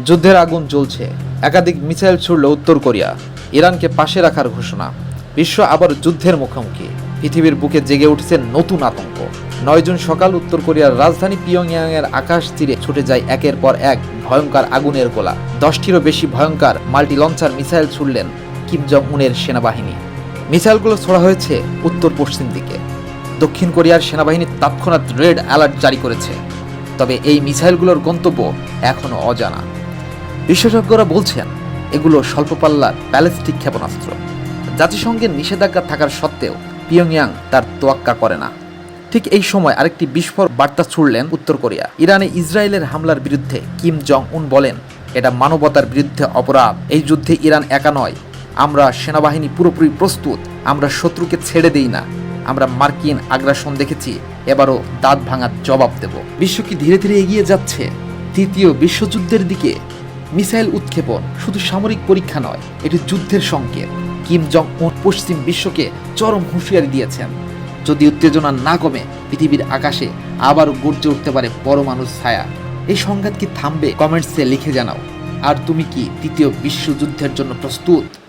যুদ্ধের আগুন জ্বলছে। একাধিক মিসাইল ছুড়ল উত্তর কোরিয়া। ইরানকে পাশে রাখার ঘোষণা। বিশ্ব আবার যুদ্ধের মুখোমুখি। পৃথিবীর বুকে জেগে উঠেছে নতুন আতঙ্ক। নয় জুন সকাল উত্তর কোরিয়ার রাজধানী পিয়ংয়াং এর আকাশ তীরে ছুটে যায় একের পর এক ভয়ঙ্কর আগুনের গোলা। দশটিরও বেশি ভয়ঙ্কর মাল্টি লঞ্চার মিসাইল ছুড়লেন কিম জং উনের সেনাবাহিনী। মিসাইলগুলো ছোড়া হয়েছে উত্তর পশ্চিম দিকে। দক্ষিণ কোরিয়ার সেনাবাহিনী তৎক্ষণাৎ রেড অ্যালার্ট জারি করেছে। তবে এই মিসাইলগুলোর গন্তব্য এখনও অজানা। বিশেষজ্ঞরা বলছেন, এগুলো স্বল্প পাল্লার ব্যালিস্টিক ক্ষেপণাস্ত্র। জাতিসংঘের নিষেধাজ্ঞা থাকার সত্ত্বেও পিয়ংয়াং তার তোয়াক্কা করে না। ঠিক এই সময় আরেকটি বিস্ফোর বার্তা ছুড়লেন উত্তর কোরিয়া। ইরানে ইসরায়েলের হামলার বিরুদ্ধে কিম জং উন বলেন, এটা মানবতার বিরুদ্ধে অপরাধ। এই যুদ্ধে ইরান একা নয়। আমরা সেনাবাহিনী পুরোপুরি প্রস্তুত। আমরা শত্রুকে ছেড়ে দেই না। আমরা মার্কিন আগ্রাসন দেখেছি। এবারও দাঁত ভাঙার জবাব দেব। বিশ্ব কি ধীরে ধীরে এগিয়ে যাচ্ছে? তৃতীয় বিশ্বযুদ্ধের দিকে মিসাইল উৎক্ষেপণ শুধু সামরিক পরীক্ষা নয়, এটি যুদ্ধের সংকেত। কিম জং উন পশ্চিম বিশ্বকে চরম হুঁশিয়ারি দিয়েছেন। যদি উত্তেজনা না কমে, পৃথিবীর আকাশে আবারও গর্জে উঠতে পারে পরমাণু ছায়া। এই সংঘাত কি থামবে? কমেন্টসে লিখে জানাও। আর তুমি কি তৃতীয় বিশ্বযুদ্ধের জন্য প্রস্তুত?